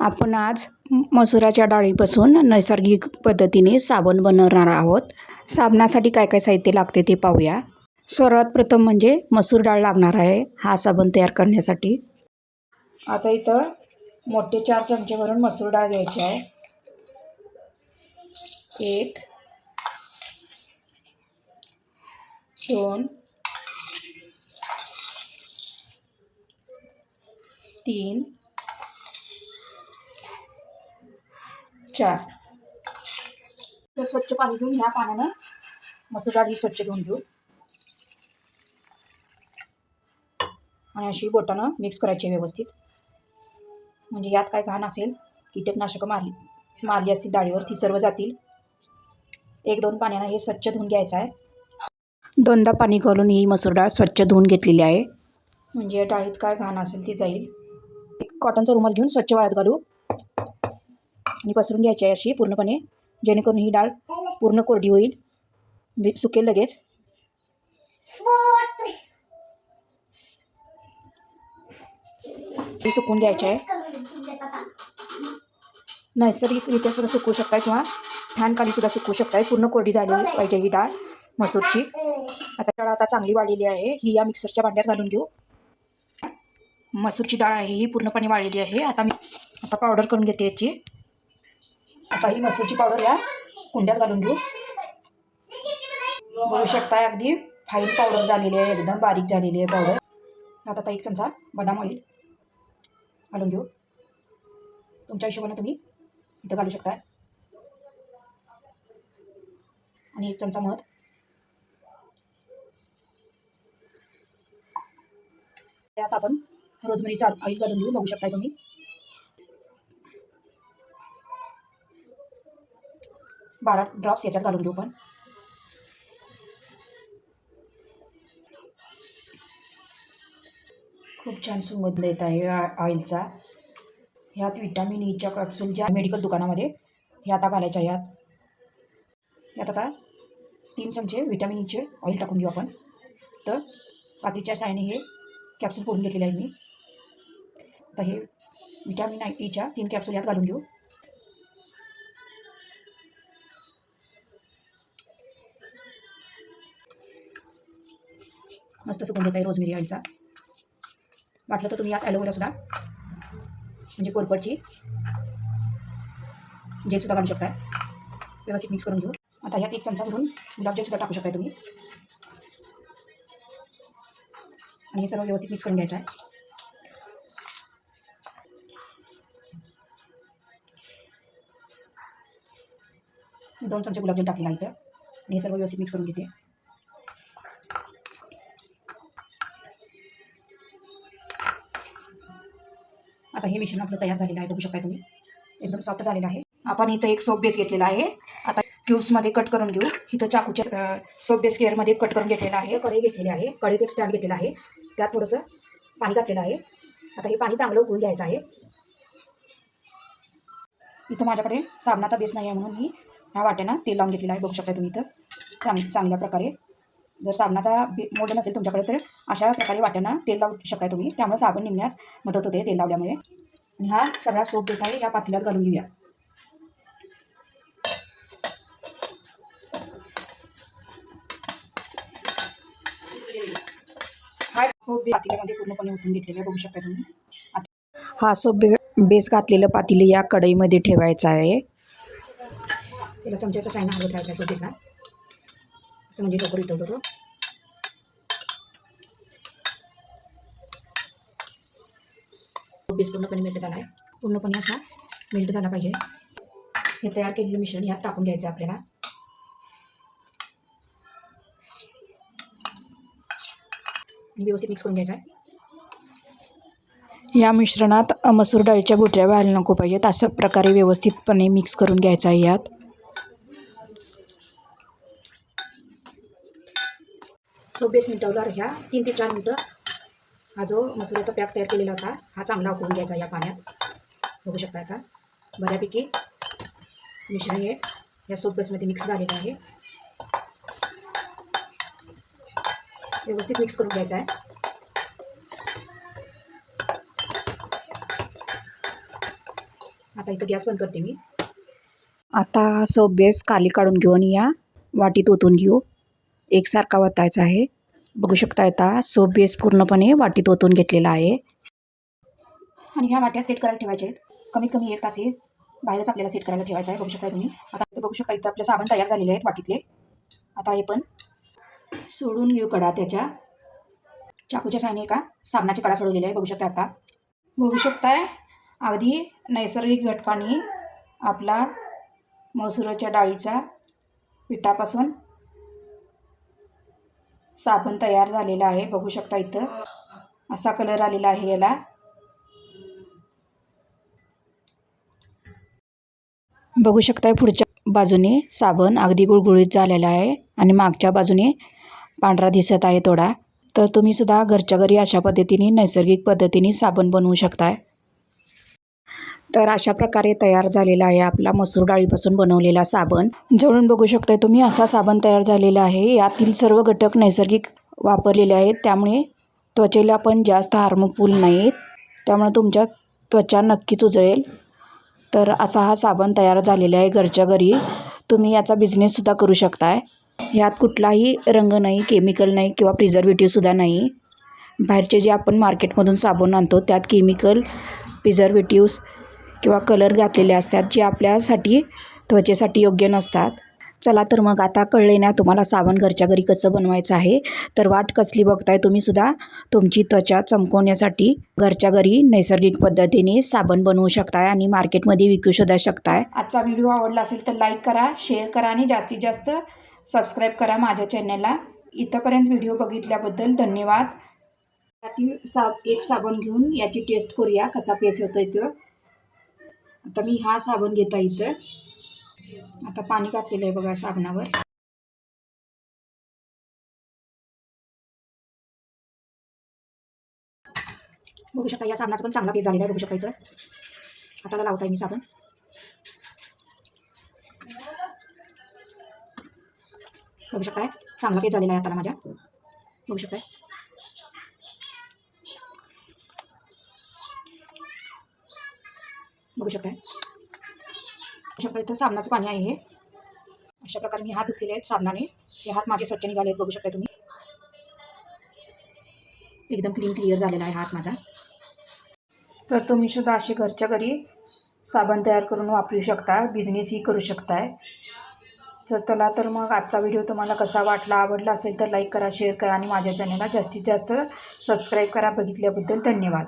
आपण आज मसुराच्या डाळीपासून नैसर्गिक पद्धतीने साबण बनवणार आहोत. साबणासाठी काय काय साहित्य लागते ते पाहूया. सर्वात प्रथम म्हणजे मसूर डाळ लागणार आहे. हा साबण तयार करण्यासाठी. आता इथं मोठे चार चमचे भरून मसूर डाळ घ्यायची आहे. एक दोन तीन चार. स्वच्छ पाणी घेऊन ह्या पाण्यानं. मसूर डाळ ही स्वच्छ धुवून घेऊ. आणि अशी बोटानं मिक्स करायची आहे व्यवस्थित. म्हणजे यात काय घाण असेल कीटकनाशकं मारली मारली असतील डाळीवर ती सर्व जातील. एक दोन पाण्यानं हे स्वच्छ धुवून घ्यायचं आहे. दोनदा पाणी घालून ही मसूर डाळ स्वच्छ धुवून घेतलेली आहे. म्हणजे या डाळीत काय घाण असेल ती जाईल. कॉटनचा रुमाल घेऊन स्वच्छ वाळत घालू. आणि पसरून घ्यायची आहे अशी पूर्णपणे. जेणेकरून ही डाळ पूर्ण कोरडी होईल. सुकेल लगेच. ती सुकून घ्यायची आहे. नैसर्गिकरित्या सुद्धा सुकवू शकताय किंवा फॅनखाली सुद्धा सुकवू शकताय. पूर्ण कोरडी झालेली पाहिजे ही डाळ मसूरची. आता डाळ आता चांगली वाढलेली आहे. ही या मिक्सरच्या भांड्यात घालून घेऊ. मसूरची डाळ आहे ही पूर्णपणे वाळलेली आहे. आता मी आता पावडर करून घेते याची. आता ही मसूरची पावडर या कुंड्यात घालून घेऊ. बघू शकता अगदी फाईन पावडर झालेली आहे एकदम बारीक झालेली आहे पावडर आता एक चमचा बदाम ऑइल घालून घेऊ. तुमच्या हिशोबाने तुम्ही इथं घालू शकता. आणि एक चमचा मध. त्यात आपण रोजमरीचा ऑइल घालून घेऊ बघू शकताय तुम्ही. बारा ड्रॉप्स याच्यात घालून घेऊ पण. खूप छान सुगंध येत आहे ऑइलचा ह्यात विटॅमिन ईच्या कॅप्सूल ज्या मेडिकल दुकानामध्ये हे आता घालायच्या ह्यात. यात आता तीन चमचे विटॅमिन ईचे ऑइल टाकून घेऊ आपण. तर बाकीच्या साहाय्याने हे कॅप्सूल फोडून घेतलेले आहे मी. आता हे विटॅमिन आय ईच्या तीन कॅप्सूल यात घालून घेऊ. मस्त सुकून घेत आहे रोजमेरी ऑइलचा वाटलं तर तुम्ही यात ॲलोवेरा सुद्धा म्हणजे कोरपडची जेल सुद्धा घालू शकताय. व्यवस्थित मिक्स करून घेऊ. आता ह्यात एक चमचा भरून गुलाबजल सुद्धा टाकू शकताय तुम्ही. आणि हे सर्व व्यवस्थित मिक्स करून घ्यायचं आहे. मी दोन चमचे गुलाबजल टाकलेला आहे इथं. आणि हे सर्व व्यवस्थित मिक्स करून घेते. आता हे मिश्रण आपलं तयार झालेलं आहे बघू शकता तुम्ही. एकदम सॉफ्ट झालेलं आहे. आपण इथं एक सोप बेस घेतलेला आहे. आता क्यूब्समध्ये कट करून घेऊ. इथं चाकूच्या सोप बेस केअरमध्ये कट करून घेतलेला आहे. कढई घेतलेली आहे. कढईत एक स्टँड घेतलेला आहे. त्यात थोडंसं पाणी घातलेलं आहे. आता हे पाणी चांगलं उकळून घ्यायचं आहे. इथं माझ्याकडे साबणाचा बेस नाही आहे म्हणून मी ह्या वाट्यानं तेल लावून घेतलेलं आहे बघू शकता तुम्ही इथं. चांग चांगल्या प्रकारे. जर साबणाचा बे मोड नसेल तुमच्याकडे तर अशा प्रकारे वाट्यांना तेल लावू शकता तुम्ही. त्यामुळे साबण निघण्यास मदत होते तेल लावल्यामुळे. आणि हा सगळा सोप बेस आहे या पातेल्यात घालून घेऊया. हा सोप बे पातेल्यामध्ये पूर्णपणे ओतून घेतलेला आहे बघू शकता तुम्ही. आता हा सोप बे बेस घातलेलं पातेलं या कढईमध्ये ठेवायचं आहे. त्याला चमच्याचा सायना हलत राहायचा सोप बेसला असं म्हणजे लवकर येतो तो बेस पूर्णपणे मेल्ट झाला आहे. पूर्णपणे असा मेल्ट झाला पाहिजे. हे तयार केलेलं मिश्रण यात टाकून घ्यायचं आहे आपल्याला. व्यवस्थित मिक्स करून घ्यायचं आहे. या मिश्रणात मसूर डाळीच्या गुठळ्या व्हायला नको पाहिजेत. अशा प्रकारे व्यवस्थितपणे मिक्स करून घ्यायचं आहे यात. सव्वीस मिनटावर ह्या तीन ते चार मिनटं हा जो मसुराचा पॅक तयार केलेला होता हा चांगला उकळून घ्यायचा या पाण्यात. बघू शकता का बऱ्यापैकी मिश्रण हे या सोप बेसमध्ये मिक्स झालेलं आहे. व्यवस्थित मिक्स करून घ्यायचं आहे. आता इथं गॅस बंद करते मी. आता सोप बेस खाली काढून घेऊन या वाटीत ओतून घेऊ. एकसारखा वतायचा आहे. बघू शकता आता सोप बेस पूर्णपणे वाटीत ओतून घेतलेला आहे. आणि ह्या वाट्या सेट करायला ठेवायच्या आहेत. कमीत कमी एक तास हे बाहेरच आपल्याला सेट करायला ठेवायचं आहे. बघू शकता तुम्ही. आता बघू शकता इथं आपलं साबण तयार झालेले आहेत वाटीतले. आता हे पण सोडून घेऊ कडा त्याच्या. चाकूच्या साहाय्याने का साबणाची कडा सोडवलेली आहे. बघू शकता आता. बघू शकताय अगदी नैसर्गिक घटकांनी आपला मसुराच्या डाळीचा पिठापासून साबण तयार झालेला आहे. बघू शकता इथं. असा कलर आलेला आहे याला. बघू शकताय पुढच्या बाजूने साबण अगदी गुळगुळीत झालेला आहे आणि मागच्या बाजूने पांढरा दिसत आहे थोडा. तर तुम्ही सुद्धा घरच्या घरी अशा पद्धतीने नैसर्गिक पद्धतीने साबण बनवू शकताय. तर अशा प्रकारे तयार झालेला आहे आपला मसूर डाळीपासून बनवलेला साबण. जवळून बघू शकताय तुम्ही असा साबण तयार झालेला आहे. यातील सर्व घटक नैसर्गिक वापरलेले आहेत त्यामुळे त्वचेला पण जास्त हार्मफुल नाहीत. त्यामुळे तुमच्या त्वचा नक्कीच उजळेल. तर असा हा साबण तयार झालेला आहे घरच्या घरी. तुम्ही याचा बिझनेससुद्धा करू शकताय. यात कुठलाही रंग नाही केमिकल नाही किंवा प्रिझर्वेटिव्हसुद्धा नाही. बाहेरचे जे आपण मार्केटमधून साबण आणतो त्यात केमिकल प्रिझर्वेटिव्स किंवा कलर घातलेले असतात जे आपल्यासाठी त्वचेसाठी योग्य नसतात. चला तर मग आता कळले ना तुम्हाला साबण घरच्या घरी कसं बनवायचं आहे? तर वाट कसली बघताय तुम्ही सुद्धा? तुमची त्वचा चमकवण्यासाठी घरच्या घरी नैसर्गिक पद्धतीने साबण बनवू शकताय आणि मार्केटमध्ये विकू सुद्धा शकताय. आजचा व्हिडिओ आवडला असेल तर लाईक करा शेअर करा आणि जास्तीत जास्त सबस्क्राईब करा माझ्या चॅनलला. इथंपर्यंत व्हिडिओ बघितल्याबद्दल धन्यवाद. त्यातील सा एक साबण घेऊन याची टेस्ट करूया कसा पेस्ट होतो इथं आता मी हा साबण घेता इथं. आता पाणी घातलेलं आहे बघा साबणावर. बघू शकता या साबणाचा पण चांगला पेज झालेला आहे बघू शकता इथं. हाताला लावताय मी साबण. बघू शकताय? चांगला पेज झालेला आहे हाताला माझ्या. बघू शकताय? बघू शकताय. शकता इथं साबणाचं पाणी आहे हे. अशा प्रकारे मी हात धुतलेले आहेत साबणाने हे हात माझे स्वच्छ निघाले आहेत बघू शकता तुम्ही. एकदम क्लीन क्लिअर झालेला आहे हात माझा. तर तुम्ही सुद्धा असे घरच्या घरी साबण तयार करून वापरू शकता बिझनेसही करू शकताय. तर चला तर मग आजचा व्हिडिओ तुम्हाला कसा वाटला आवडला असेल तर लाईक करा शेअर करा आणि माझ्या चॅनलला जास्तीत जास्त सबस्क्राईब करा. बघितल्याबद्दल धन्यवाद.